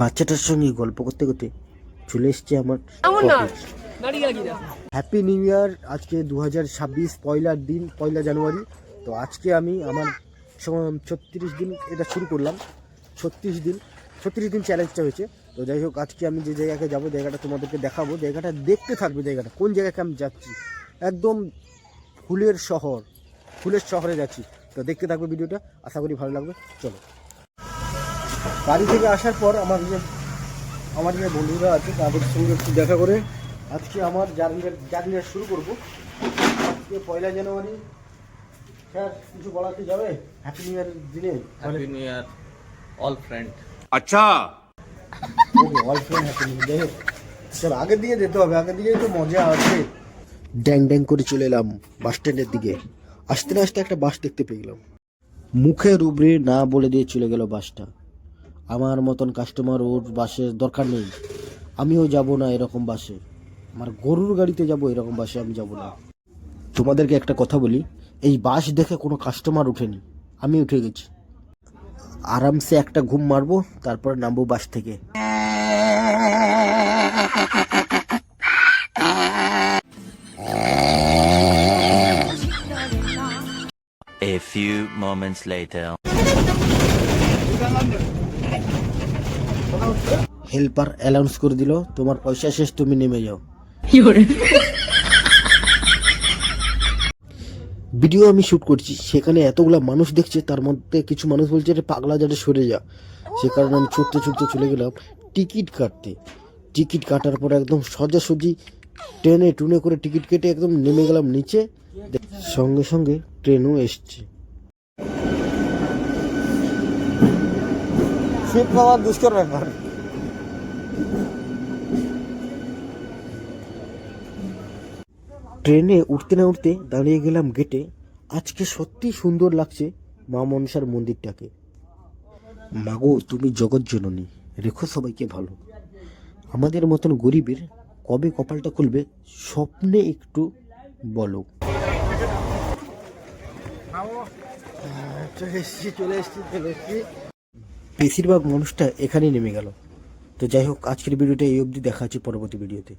বাচ্চাটার সঙ্গে গল্প করতে করতে চলে এসছে আমার হ্যাপি নিউ ইয়ার আজকে দু হাজার ছাব্বিশ পয়লার দিন পয়লা জানুয়ারি। তো আজকে আমি আমার ছত্রিশ দিন এটা শুরু করলাম। ছত্রিশ দিন ছত্রিশ দিন চ্যালেঞ্জটা হয়েছে। তো যাই হোক আজকে আমি যে জায়গাকে যাব জায়গাটা তোমাদেরকে দেখাবো। জায়গাটা দেখতে থাকবে জায়গাটা কোন জায়গাকে আমি যাচ্ছি। একদম ফুলের শহর ফুলের শহরে যাচ্ছি। তো দেখতে থাকবে ভিডিওটা আশা করি ভালো লাগবে। চলো। বাড়ি থেকে আসার পর আমার যে আমার যে বন্ধুরা আছে তাদের সঙ্গে একটু দেখা করে আজকে আমার জার্নিটা জার্নিটা শুরু করব। আজকে পয়লা জানুয়ারি। স্যার কিছু বলাতে যাবে? হ্যাপি নিউ ইয়ার দিনে। Happy new year all friend আচ্ছা। Okay all friend happy new year চল আগের দিকে যেতে হবে। আগের দিকে তো মজা আছে। ড্যাং ড্যাং করে চলে এলাম বাস স্ট্যান্ডের দিকে। আসতে না আসতে একটা বাস দেখতে পেয়ে গেলাম। মুখে রুবরে না বলে দিয়ে চলে গেল বাসটা। আমার মতন কাস্টমার ওর বাসের দরকার নেই। আমিও যাব না এরকম বাসে। আমার গরুর গাড়িতে যাব এরকম বাসে আমি যাব না। তোমাদেরকে একটা কথা বলি, এই বাস দেখে কোনো কাস্টমার ওঠেনি আমি উঠে গেছি। আরামসে একটা ঘুম মারবো, তারপর নামবো বাস থেকে। A few moments later. Helper announce করে দিল তোমার পয়সা শেষ তুমি নেমে যাও। ভিডিও আমি শুট করছি সেখানে এতগুলা মানুষ দেখছে তার মধ্যে কিছু মানুষ বলছে রে পাগলা যাতে সরে যা। সে কারণে আমি ছুটতে ছুটতে চলে গেলাম টিকিট কাটতে। টিকিট কাটার পর একদম সোজাসুজি ট্রেনে টুনে করে টিকিট কেটে একদম নেমে গেলাম নিচে। সঙ্গে সঙ্গে ট্রেনও এসছে। সিট পাওয়া দুষ্কর ব্যাপার। ট্রেনে উঠতে না উঠতে দাঁড়িয়ে গেলাম গেটে আজকে সত্যি সুন্দর লাগছে মা মনসার মন্দিরটাকে। মাগো তুমি জগৎ জননী রেখো সবাইকে ভালো। আমাদের মতন গরিবের কবে কপালটা খুলবে স্বপ্নে একটু বলো। চলে এসছি চলে এসছি চলে এসছি। বেশিরভাগ মানুষটা এখানেই নেমে গেল। তো যাই হোক, আজকের ভিডিওটা এই অবধি। দেখা আছে পরবর্তী ভিডিওতে।